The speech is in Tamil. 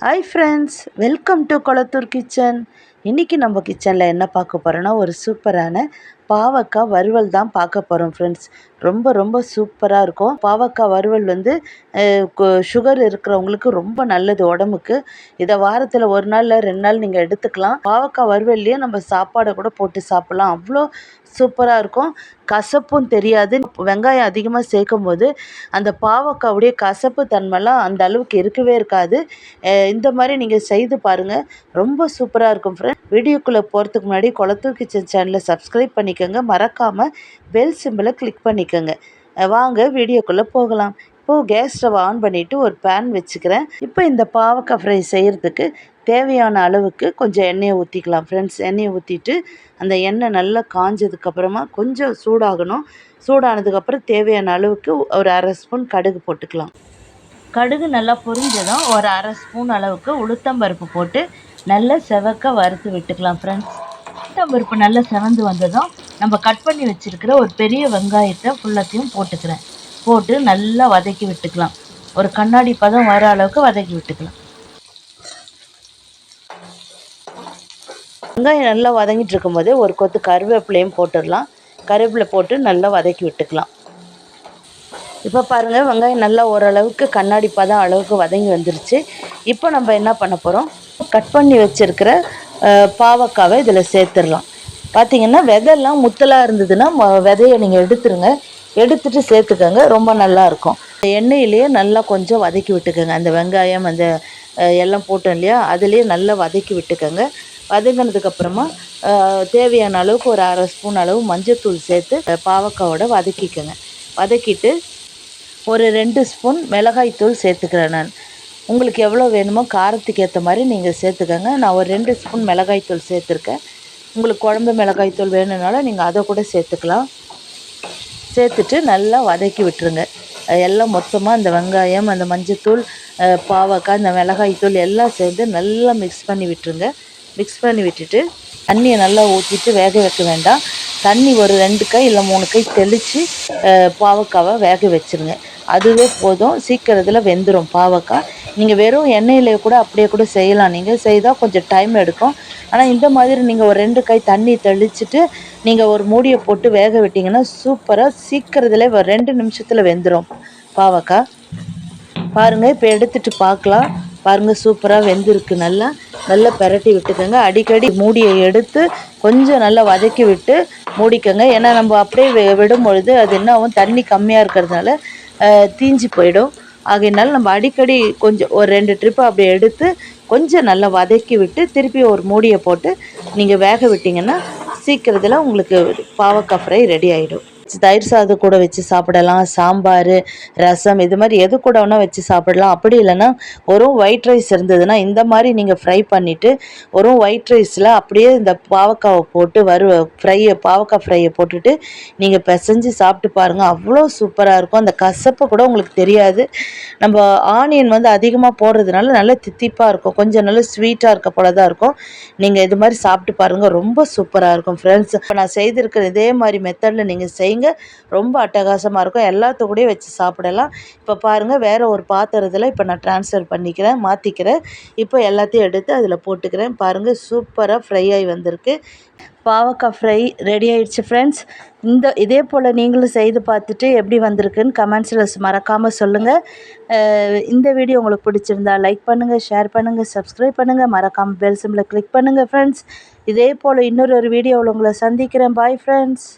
Hi friends welcome to Kolathur kitchen இன்றைக்கி நம்ம கிச்சனில் என்ன பார்க்க போகிறோன்னா ஒரு சூப்பரான பாவக்காய் வறுவல் தான் பார்க்க போகிறோம் ஃப்ரெண்ட்ஸ் ரொம்ப ரொம்ப சூப்பராக இருக்கும். பாவக்காய் வறுவல் வந்து சுகர் இருக்கிறவங்களுக்கு ரொம்ப நல்லது உடம்புக்கு. இதை வாரத்தில் ஒரு நாள் ரெண்டு நாள் நீங்கள் எடுத்துக்கலாம். பாவக்காய் வறுவல்லையே நம்ம சாப்பாடை கூட போட்டு சாப்பிட்லாம். அவ்வளோ சூப்பராக இருக்கும். கசப்பும் தெரியாது. வெங்காயம் அதிகமாக சேர்க்கும் போது அந்த பாவக்காவுடைய கசப்பு தன்மைலாம் அந்த அளவுக்கு இருக்கவே இருக்காது. இந்த மாதிரி நீங்கள் செய்து பாருங்கள் ரொம்ப சூப்பராக இருக்கும் ஃப்ரெண்ட் வீடியோக்குள்ளே போகிறதுக்கு முன்னாடி குளத்தூர் கிச்சன் சேனலை சப்ஸ்கிரைப் பண்ணிக்கோங்க. மறக்காமல் பெல் சிம்பிளை கிளிக் பண்ணிக்கோங்க. வாங்க வீடியோக்குள்ளே போகலாம். இப்போது கேஸ் ஸ்டவ் ஆன் பண்ணிவிட்டு ஒரு பேன் வச்சுக்கிறேன். இப்போ இந்த பாவக்காய் ஃப்ரை செய்கிறதுக்கு தேவையான அளவுக்கு கொஞ்சம் எண்ணெயை ஊற்றிக்கலாம் ஃப்ரெண்ட்ஸ் எண்ணெயை ஊற்றிட்டு அந்த எண்ணெய் நல்லா காஞ்சதுக்கப்புறமா கொஞ்சம் சூடாகணும். சூடானதுக்கப்புறம் தேவையான அளவுக்கு ஒரு அரை ஸ்பூன் கடுகு போட்டுக்கலாம். கடுகு நல்லா பொரிஞ்சதும் ஒரு அரை ஸ்பூன் அளவுக்கு உளுத்தம்பருப்பு போட்டு நல்லா செவக்க வறுத்து விட்டுக்கலாம் ஃப்ரெண்ட்ஸ் உளுத்தம்பருப்பு நல்லா செவந்து வந்ததும் நம்ம கட் பண்ணி வச்சுருக்கிற ஒரு பெரிய வெங்காயத்தை ஃபுல்லத்தையும் போட்டுக்கிறேன். போட்டு நல்லா வதக்கி விட்டுக்கலாம். ஒரு கண்ணாடி பதம் வர அளவுக்கு வதக்கி விட்டுக்கலாம். வெங்காயம் நல்லா வதங்கிட்டு இருக்கும்போது ஒரு கொத்து கருவேப்பிலையும் போட்டுடலாம். கருவேப்பிலை போட்டு நல்லா வதக்கி விட்டுக்கலாம். இப்போ பாருங்கள் வெங்காயம் நல்லா ஓரளவுக்கு கண்ணாடி பதம் அளவுக்கு வதங்கி வந்துருச்சு. இப்போ நம்ம என்ன பண்ண போகிறோம் கட் பண்ணி வச்சுருக்கிற பாவக்காவை இதில் சேர்த்துடலாம். பார்த்திங்கன்னா விதையெல்லாம் முத்தலாக இருந்ததுன்னா விதையை நீங்கள் எடுத்துருங்க. எடுத்துகிட்டு சேர்த்துக்கோங்க. ரொம்ப நல்லாயிருக்கும் எண்ணெயிலேயே நல்லா கொஞ்சம் வதக்கி விட்டுக்கோங்க. அந்த வெங்காயம் அந்த எல்லாம் போட்டோம் இல்லையா? அதுலேயே நல்லா வதக்கி விட்டுக்கோங்க. வதங்கினதுக்கப்புறமா தேவையான அளவுக்கு ஒரு அரை ஸ்பூன் அளவு மஞ்சத்தூள் சேர்த்து பாவக்காவோட வதக்கிக்கோங்க. வதக்கிட்டு ஒரு ரெண்டு ஸ்பூன் மிளகாய்த்தூள் சேர்த்துக்கிறேன் நான். உங்களுக்கு எவ்வளோ வேணுமோ காரத்துக்கு ஏற்ற மாதிரி நீங்கள் சேர்த்துக்கோங்க. நான் ஒரு ரெண்டு ஸ்பூன் மிளகாய்த்தூள் சேர்த்துருக்கேன். உங்களுக்கு குழம்பு மிளகாய்த்தூள் வேணும்னாலும் நீங்கள் அதை கூட சேர்த்துக்கலாம். சேர்த்துட்டு நல்லா வதக்கி விட்டுருங்க. எல்லாம் மொத்தமாக அந்த வெங்காயம் அந்த மஞ்சத்தூள் பாவக்காய் இந்த மிளகாய்த்தூள் எல்லாம் சேர்ந்து நல்லா மிக்ஸ் பண்ணி விட்டுருங்க. மிக்ஸ் பண்ணி விட்டுட்டு தண்ணியை நல்லா ஊற்றிட்டு வேக வைக்க வேண்டாம். தண்ணி ஒரு ரெண்டு கை இல்லை மூணு கை தெளித்து பாவக்காவை வேக வச்சுருங்க. அதுவே போதும். சீக்கிரத்தில் வெந்துடும் பாவக்காய். நீங்கள் வெறும் எண்ணெயில் கூட அப்படியே கூட செய்யலாம். நீங்கள் செய்தால் கொஞ்சம் டைம் எடுக்கும். ஆனால் இந்த மாதிரி நீங்கள் ஒரு ரெண்டு கை தண்ணி தெளிச்சுட்டு நீங்கள் ஒரு மூடியை போட்டு வேக விட்டிங்கன்னா சூப்பராக சீக்கிரத்தில் ஒரு ரெண்டு நிமிஷத்தில் வெந்துடும் பாவக்காய் பாருங்கள் இப்போ எடுத்துகிட்டு பார்க்கலாம் பாருங்கள் சூப்பராக வெந்திருக்கு நல்லா. நல்லா பெரட்டி விட்டுக்கோங்க. அடிக்கடி மூடியை எடுத்து கொஞ்சம் நல்லா வதக்கி விட்டு மூடிக்கோங்க. ஏன்னா நம்ம அப்படியே விடும் பொழுது அது என்ன ஆகும்? தண்ணி கம்மியாக இருக்கிறதுனால தீஞ்சு போயிடும். ஆகையினால நம்ம அடிக்கடி கொஞ்சம் ஒரு ரெண்டு ட்ரிப்பு அப்படி எடுத்து கொஞ்சம் நல்லா வதக்கி விட்டு திருப்பி ஒரு மூடியை போட்டு நீங்கள் வேக விட்டிங்கன்னா சீக்கிரத்தில் உங்களுக்கு பாவக்காய் ஃப்ரை ரெடி ஆகிடும் தயிர் சாதம் கூட வச்சு சாப்பிடலாம். சாம்பார் ரசம் இது மாதிரி எது கூட வேணால் வச்சு சாப்பிடலாம். அப்படி இல்லைன்னா ஒரு ஒயிட் ரைஸ் இருந்ததுன்னா இந்த மாதிரி நீங்கள் ஃப்ரை பண்ணிவிட்டு ஒரு ஒயிட் ரைஸில் அப்படியே இந்த பாவக்காவை போட்டு வறு ஃப்ரையை பாவக்காய் ஃப்ரையை போட்டுட்டு நீங்கள் பிசைஞ்சு சாப்பிட்டு பாருங்கள் அவ்வளோ சூப்பராக இருக்கும். அந்த கசப்பு கூட உங்களுக்கு தெரியாது. நம்ம ஆனியன் வந்து அதிகமாக போடுறதுனால நல்லா தித்திப்பாக இருக்கும். கொஞ்சம் நல்லா ஸ்வீட்டாக இருக்க போல தான் இருக்கும். நீங்கள் இது மாதிரி சாப்பிட்டு பாருங்கள் ரொம்ப சூப்பராக இருக்கும் ஃப்ரெண்ட்ஸ் இப்போ நான் செய்திருக்கிற இதே மாதிரி மெத்தடில் நீங்கள் செய்யுங்க. செய்யுங்க ரொம்ப அட்டகாசமாக இருக்கும். எல்லாத்துக்கூடயும் வச்சு சாப்பிடலாம். இப்போ பாருங்கள் வேறு ஒரு பாத்திரத்தில் இப்போ நான் ட்ரான்ஸ்ஃபர் பண்ணிக்கிறேன் மாற்றிக்கிறேன் இப்போ எல்லாத்தையும் எடுத்து அதில் போட்டுக்கிறேன். பாருங்கள் சூப்பராக ஃப்ரை ஆகி வந்திருக்கு. பாவக்காய் ஃப்ரை ரெடி ஆயிடுச்சு ஃப்ரெண்ட்ஸ் இந்த இதே போல் நீங்களும் செய்து பார்த்துட்டு எப்படி வந்திருக்குன்னு கமெண்ட்ஸில் மறக்காமல் சொல்லுங்கள் இந்த வீடியோ உங்களுக்கு பிடிச்சிருந்தா லைக் பண்ணுங்கள் ஷேர் பண்ணுங்கள் சப்ஸ்கிரைப் பண்ணுங்கள் மறக்காமல் பெல் சிம்மில் கிளிக் பண்ணுங்கள் ஃப்ரெண்ட்ஸ் இதே போல் இன்னொரு ஒரு வீடியோவில் உங்களை சந்திக்கிறேன். Bye friends